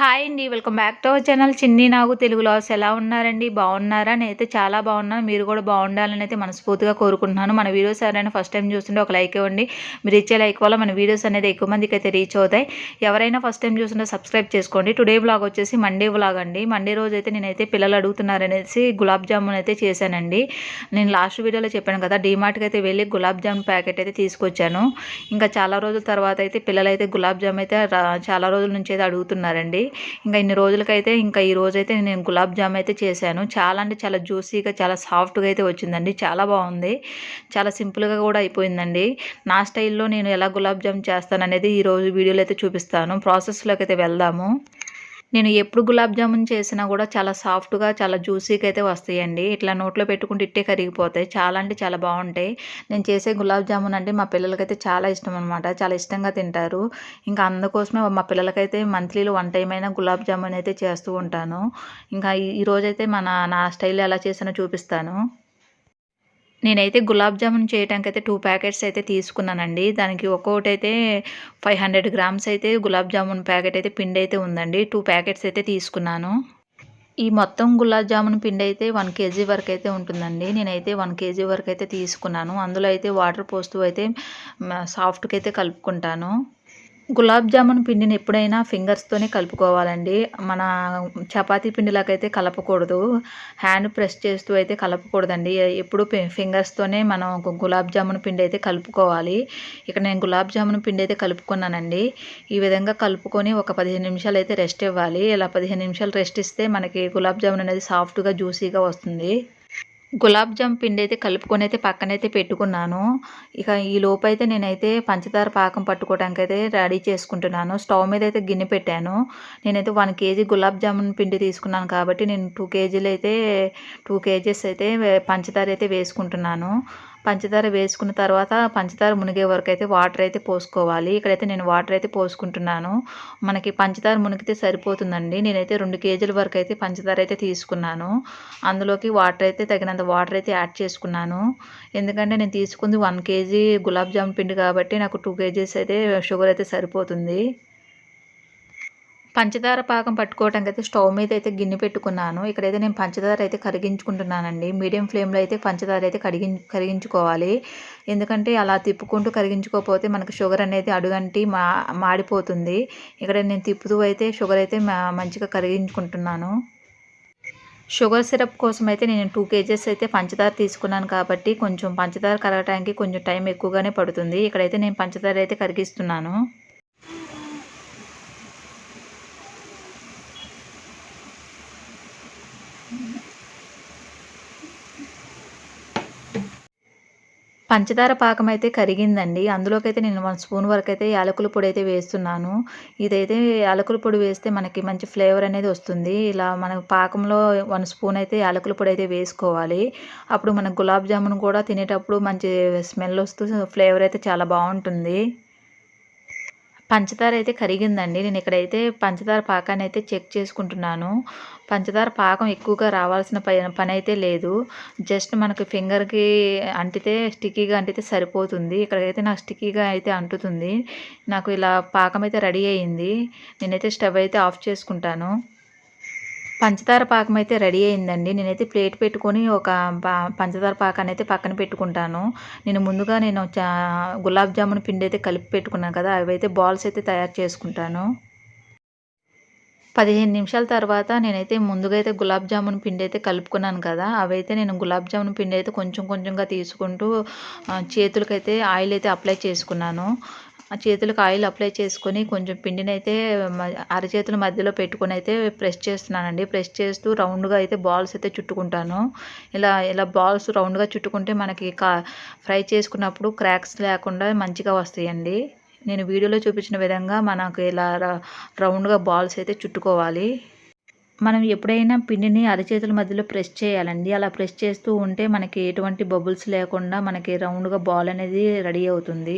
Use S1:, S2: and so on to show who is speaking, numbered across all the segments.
S1: Hi అండి welcome back to our channel. Chinni Nagu Telugu loss ఎలా ఉన్నారండి? బాగున్నారా? నేనైతే చాలా బాగున్నాను. మీరు కూడా బాగుండాలని అయితే మనస్ఫూర్తిగా కోరుకుంటున్నాను. మన వీడియోస్ ఎవరైనా ఫస్ట్ టైం చూస్తుంటే ఒక లైక్ ఇవ్వండి. మీరు ఇచ్చే లైక్ వల్ల మన వీడియోస్ అనేది ఎక్కువ మందికి అయితే రీచ్ అవుతాయి. ఎవరైనా ఫస్ట్ టైం చూస్తుంటే సబ్స్క్రైబ్ చేసుకోండి. టుడే బ్లాగ్ వచ్చేసి మండే బ్లాగ్ అండి. మండే రోజు అయితే నేనైతే పిల్లలు అడుగుతున్నారనేసి గులాబ్ జామున్ అయితే చేశానండి. నేను లాస్ట్ వీడియోలో చెప్పాను కదా డీమార్ట్కి అయితే వెళ్ళి గులాబ్ జామున్ ప్యాకెట్ అయితే తీసుకొచ్చాను. ఇంకా చాలా రోజుల తర్వాత అయితే పిల్లలు అయితే గులాబ్ జామ్ అయితే చాలా రోజుల నుంచి అయితే అడుగుతున్నారండి. ఇంకా ఇన్ని రోజులకైతే ఇంకా ఈ రోజైతే అయితే నేను గులాబ్ జామ్ అయితే చేశాను. చాలా అంటే చాలా జ్యూసీగా చాలా సాఫ్ట్గా అయితే వచ్చిందండి. చాలా బాగుంది. చాలా సింపుల్గా కూడా అయిపోయిందండి. నా స్టైల్లో నేను ఎలా గులాబ్ జామ్ చేస్తాను అనేది వీడియోలో అయితే చూపిస్తాను. ప్రాసెస్లోకి అయితే వెళ్దాము. నేను ఎప్పుడు గులాబ్ జామున్ చేసినా కూడా చాలా సాఫ్ట్గా చాలా జ్యూసీగా అయితే వస్తాయండి. ఇట్లా నోట్లో పెట్టుకుంటే ఇట్టే కరిగిపోతాయి. చాలా అంటే చాలా బాగుంటాయి. నేను చేసే గులాబ్ జామున్ అంటే మా పిల్లలకైతే చాలా ఇష్టం అనమాట చాలా ఇష్టంగా తింటారు. ఇంకా అందుకోసమే మా పిల్లలకైతే మంత్లీలో వన్ టైం అయినా గులాబ్ జామున్ అయితే చేస్తూ ఉంటాను. ఇంకా ఈ- రోజైతే మన నా స్టైల్ ఎలా చేసానో చూపిస్తాను. నేనైతే గులాబ్ జామున్ చేయడానికి అయితే టూ ప్యాకెట్స్ అయితే తీసుకున్నానండి. దానికి ఒక్కొక్కటి అయితే ఫైవ్ హండ్రెడ్ గ్రామ్స్ అయితే గులాబ్ జామున్ ప్యాకెట్ అయితే పిండి అయితే ఉందండి. టూ ప్యాకెట్స్ అయితే తీసుకున్నాను. ఈ మొత్తం గులాబ్ జామున్ పిండి అయితే వన్ కేజీ వరకు అయితే ఉంటుందండి. నేనైతే వన్ కేజీ వరకు అయితే తీసుకున్నాను. అందులో అయితే వాటర్ పోస్తూ అయితే సాఫ్ట్కి సాఫ్ట్గా అయితే కలుపుకుంటాను. గులాబ్ జామున్ పిండిని ఎప్పుడైనా ఫింగర్స్తోనే కలుపుకోవాలండి. మన చపాతీ పిండిలాగైతే కలపకూడదు. హ్యాండ్ ప్రెస్ చేస్తూ అయితే కలపకూడదండి. ఎప్పుడు ఫింగర్స్తోనే మనం గులాబ్ జామున్ పిండి అయితే కలుపుకోవాలి. ఇక్కడ నేను గులాబ్ జామున్ పిండి అయితే కలుపుకున్నానండి. ఈ విధంగా కలుపుకొని ఒక పదిహేను నిమిషాలు అయితే రెస్ట్ ఇవ్వాలి. ఇలా పదిహేను నిమిషాలు రెస్ట్ ఇస్తే మనకి గులాబ్ జామున్ అనేది సాఫ్ట్గా జ్యూసీగా వస్తుంది. గులాబ్ జామ్ పిండి అయితే కలుపుకొని అయితే పక్కనైతే పెట్టుకున్నాను. ఇక ఈ లోపైతే అయితే నేనైతే పంచదార పాకం పట్టుకోవడానికి అయితే రెడీ చేసుకుంటున్నాను. స్టవ్ మీద అయితే గిన్నె పెట్టాను. నేనైతే వన్ కేజీ గులాబ్ జామున్ పిండి తీసుకున్నాను కాబట్టి నేను టూ కేజీలు అయితే టూ కేజీస్ అయితే పంచదార అయితే వేసుకుంటున్నాను. పంచదార వేసుకున్న తర్వాత పంచదార మునిగే వరకు అయితే వాటర్ అయితే పోసుకోవాలి. ఇక్కడైతే నేను వాటర్ అయితే పోసుకుంటున్నాను. మనకి పంచదార మునిగితే సరిపోతుందండి. నేనైతే రెండు కేజీల వరకు అయితే పంచదార అయితే తీసుకున్నాను. అందులోకి వాటర్ అయితే తగినంత వాటర్ అయితే యాడ్ చేసుకున్నాను. ఎందుకంటే నేను తీసుకుంది వన్ కేజీ గులాబ్ జామ్ పిండి కాబట్టి నాకు టూ కేజీస్ అయితే షుగర్ అయితే సరిపోతుంది. పంచదార పాకం పట్టుకోవడానికి అయితే స్టవ్ మీద అయితే గిన్నె పెట్టుకున్నాను. ఇక్కడైతే నేను పంచదార అయితే కరిగించుకుంటున్నానండి. మీడియం ఫ్లేమ్లో అయితే పంచదార అయితే కరిగి కరిగించుకోవాలి. ఎందుకంటే అలా తిప్పుకుంటూ కరిగించుకోకపోతే మనకు షుగర్ అనేది అడుగంటి మా మాడిపోతుంది. ఇక్కడ నేను తిప్పుతూ అయితే షుగర్ అయితే మా- మంచిగా కరిగించుకుంటున్నాను. షుగర్ సిరప్ కోసం అయితే నేను టూ కేజెస్ అయితే పంచదార తీసుకున్నాను కాబట్టి కొంచెం పంచదార కరగటానికి కొంచెం టైం ఎక్కువగానే పడుతుంది. ఇక్కడైతే నేను పంచదార అయితే కరిగిస్తున్నాను. పంచదార పాకం అయితే కరిగిందండి. అందులోకైతే నేను వన్ స్పూన్ వరకు అయితే యాలకుల పొడి అయితే వేస్తున్నాను. ఇదైతే యాలకుల పొడి వేస్తే మనకి మంచి ఫ్లేవర్ అనేది వస్తుంది. ఇలా మన పాకంలో వన్ స్పూన్ అయితే యాలకుల పొడి అయితే వేసుకోవాలి. అప్పుడు మన గులాబ్ జామున్ కూడా తినేటప్పుడు మంచి స్మెల్ వస్తూ ఫ్లేవర్ అయితే చాలా బాగుంటుంది. పంచదార అయితే కరిగిందండి. నేను ఇక్కడైతే పంచదార పాకాన్ని అయితే చెక్ చేసుకుంటున్నాను. పంచదార పాకం ఎక్కువగా రావాల్సిన పని పని అయితే లేదు. జస్ట్ మనకి ఫింగర్కి అంటితే స్టిక్కీగా అంటితే సరిపోతుంది. ఇక్కడైతే నాకు స్టిక్కీగా అయితే అంటుతుంది. నాకు ఇలా పాకం అయితే రెడీ అయ్యింది నేనైతే స్టవ్ అయితే ఆఫ్ చేసుకుంటాను. పంచదార పాకం అయితే రెడీ అయిందండి. నేనైతే ప్లేట్ పెట్టుకొని ఒక పంచదార పాకాన్ని అయితే పక్కన పెట్టుకుంటాను. నేను ముందుగా నేను చా- గులాబ్ జామున్ పిండి అయితే కలిపి పెట్టుకున్నాను కదా అవైతే బాల్స్ అయితే తయారు చేసుకుంటాను. పదిహేను నిమిషాల తర్వాత నేనైతే ముందుగా అయితే గులాబ్ జామున్ పిండి అయితే కలుపుకున్నాను కదా అవైతే నేను గులాబ్ జామున్ పిండి అయితే కొంచెం కొంచెంగా తీసుకుంటూ చేతులకైతే ఆయిల్ అయితే అప్లై చేసుకున్నాను. చేతులకు ఆయిల్ అప్లై చేసుకొని కొంచెం పిండిని అయితే అరచేతుల మధ్యలో పెట్టుకొని అయితే ప్రెస్ చేస్తున్నానండి. ప్రెస్ చేస్తూ రౌండ్గా అయితే బాల్స్ అయితే చుట్టుకుంటాను. ఇలా ఇలా బాల్స్ రౌండ్గా చుట్టుకుంటే మనకి కా ఫ్రై చేసుకున్నప్పుడు క్రాక్స్ లేకుండా మంచిగా వస్తాయండి. నేను వీడియోలో చూపించిన విధంగా మనకు ఇలా ర- రౌండ్గా బాల్స్ అయితే చుట్టుకోవాలి. మనం ఎప్పుడైనా పిండిని అరచేతుల మధ్యలో ప్రెస్ చేయాలండి. అలా ప్రెస్ చేస్తూ ఉంటే మనకి ఎటువంటి బబుల్స్ లేకుండా మనకి రౌండ్గా బాల్ అనేది రెడీ అవుతుంది.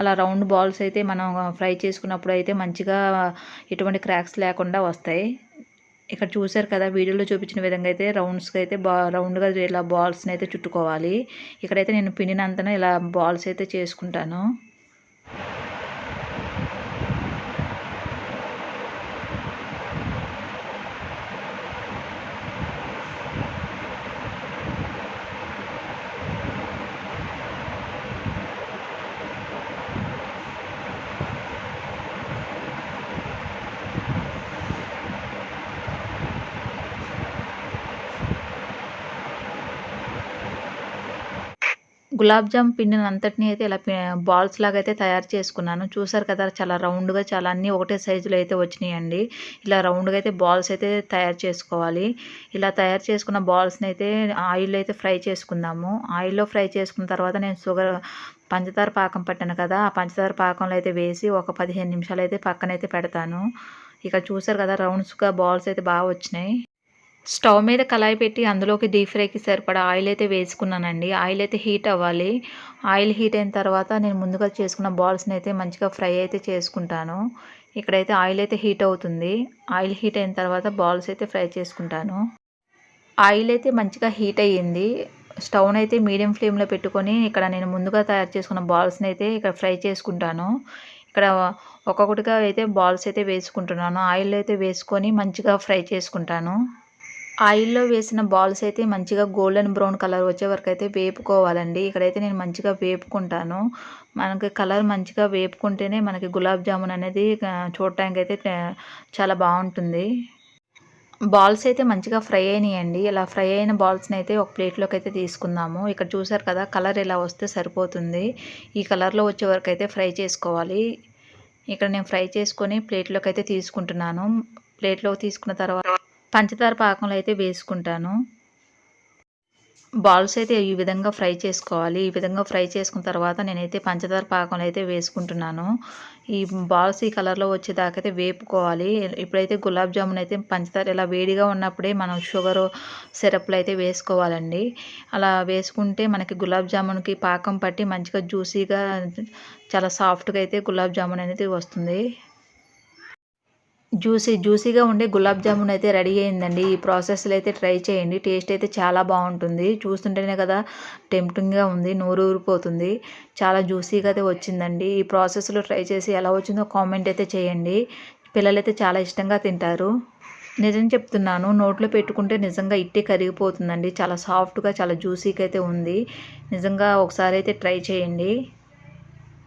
S1: అలా రౌండ్ బాల్స్ అయితే మనం ఫ్రై చేసుకున్నప్పుడు అయితే మంచిగా ఎటువంటి క్రాక్స్ లేకుండా వస్తాయి. ఇక్కడ చూశారు కదా వీడియోలో చూపించిన విధంగా అయితే రౌండ్స్కి అయితే బా రౌండ్గా ఇలా బాల్స్ని అయితే చుట్టుకోవాలి. ఇక్కడైతే నేను పిండినంతనే ఇలా బాల్స్ అయితే చేసుకుంటాను. గులాబ్ జామ్ పిండిని అంతటిని అయితే ఇలా బాల్స్ లాగా అయితే తయారు చేసుకున్నాను. చూసారు కదా చాలా రౌండ్గా చాలా అన్నీ ఒకటే సైజులో అయితే వచ్చినాయండి. ఇలా రౌండ్గా అయితే బాల్స్ అయితే తయారు చేసుకోవాలి. ఇలా తయారు చేసుకున్న బాల్స్ని అయితే ఆయిల్ అయితే ఫ్రై చేసుకుందాము. ఆయిల్లో ఫ్రై చేసుకున్న తర్వాత నేను షుగర్ పంచదార పాకం పట్టాను కదా ఆ పంచదార పాకంలో అయితే వేసి ఒక పదిహేను నిమిషాలు అయితే పక్కనైతే పెడతాను. ఇక చూసారు కదా రౌండ్స్గా బాల్స్ అయితే బాగా వచ్చినాయి. స్టవ్ మీద కళాయి పెట్టి అందులోకి డీప్ ఫ్రైకి సరిపడా ఆయిల్ అయితే వేసుకున్నానండి. ఆయిల్ అయితే హీట్ అవ్వాలి. ఆయిల్ హీట్ అయిన తర్వాత నేను ముందుగా చేసుకున్న బాల్స్ని అయితే మంచిగా ఫ్రై అయితే చేసుకుంటాను. ఇక్కడైతే ఆయిల్ అయితే హీట్ అవుతుంది. ఆయిల్ హీట్ అయిన తర్వాత బాల్స్ అయితే ఫ్రై చేసుకుంటాను. ఆయిల్ అయితే మంచిగా హీట్ అయ్యింది. స్టవ్ని అయితే మీడియం ఫ్లేమ్లో పెట్టుకొని ఇక్కడ నేను ముందుగా తయారు చేసుకున్న బాల్స్ని అయితే ఇక్కడ ఫ్రై చేసుకుంటాను. ఇక్కడ ఒక్కొక్కటిగా అయితే బాల్స్ అయితే వేసుకుంటున్నాను. ఆయిల్ అయితే వేసుకొని మంచిగా ఫ్రై చేసుకుంటాను. ఆయిల్లో వేసిన బాల్స్ అయితే మంచిగా గోల్డెన్ బ్రౌన్ కలర్ వచ్చే వరకు అయితే వేపుకోవాలండి. ఇక్కడైతే నేను మంచిగా వేపుకుంటాను. మనకి కలర్ మంచిగా వేపుకుంటేనే మనకి గులాబ్ జామున్ అనేది చూడటానికి అయితే చాలా బాగుంటుంది. బాల్స్ అయితే మంచిగా ఫ్రై అయినాయండి. ఇలా ఫ్రై అయిన బాల్స్ని అయితే ఒక ప్లేట్లోకి అయితే తీసుకుందాము. ఇక్కడ చూసారు కదా కలర్ ఇలా వస్తే సరిపోతుంది. ఈ కలర్లో వచ్చే వరకు అయితే ఫ్రై చేసుకోవాలి. ఇక్కడ నేను ఫ్రై చేసుకొని ప్లేట్లోకి అయితే తీసుకుంటున్నాను. ప్లేట్లో తీసుకున్న తర్వాత పంచదార పాకంలో అయితే వేసుకుంటాను. బాల్స్ అయితే ఈ విధంగా ఫ్రై చేసుకోవాలి. ఈ విధంగా ఫ్రై చేసుకున్న తర్వాత నేనైతే పంచదార పాకంలో అయితే వేసుకుంటున్నాను. ఈ బాల్స్ ఈ కలర్లో వచ్చేదాకా అయితే వేపుకోవాలి. ఇప్పుడైతే గులాబ్ జామున్ అయితే పంచదార ఇలా వేడిగా ఉన్నప్పుడే మనం షుగర్ సిరప్లు అయితే వేసుకోవాలండి. అలా వేసుకుంటే మనకి గులాబ్ జామున్కి పాకం పట్టి మంచిగా జ్యూసీగా చాలా సాఫ్ట్గా అయితే గులాబ్ జామున్ అనేది వస్తుంది. జ్యూసీ జ్యూసీగా ఉండే గులాబ్ జామున్ అయితే రెడీ అయిందండి. ఈ ప్రాసెస్లో అయితే ట్రై చేయండి. టేస్ట్ అయితే చాలా బాగుంటుంది. చూస్తుంటేనే కదా టెంప్టింగ్గా ఉంది నోరు ఊరిపోతుంది. చాలా జ్యూసీగా అయితే వచ్చిందండి. ఈ ప్రాసెస్లో ట్రై చేసి ఎలా వచ్చిందో కామెంట్ అయితే చేయండి. పిల్లలైతే చాలా ఇష్టంగా తింటారు. నిజం చెప్తున్నాను నోట్లో పెట్టుకుంటే నిజంగా ఇట్టే కరిగిపోతుందండి. చాలా సాఫ్ట్గా చాలా జ్యూసీగా అయితే ఉంది. నిజంగా ఒకసారి అయితే ట్రై చేయండి.